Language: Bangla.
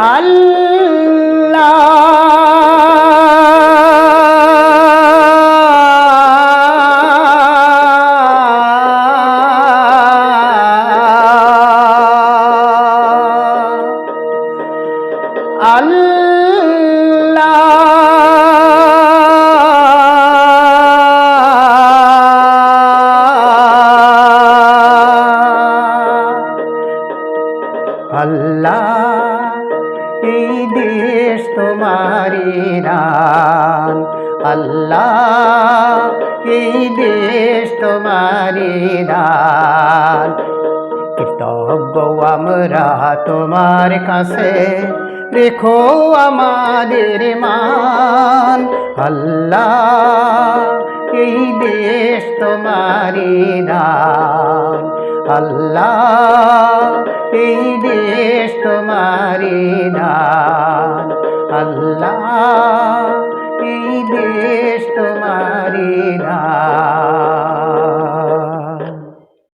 আল্লাহ। এই দেশ তোমারি দান আল্লাহ, এই দেশ তোমারি দান। কৃতজ্ঞ আমরা তোমার কাছে রেখো আমাদের মান। আল্লাহ, এই দেশ তোমারি দান। আল্লাহ তোমারি দান আল্লাহ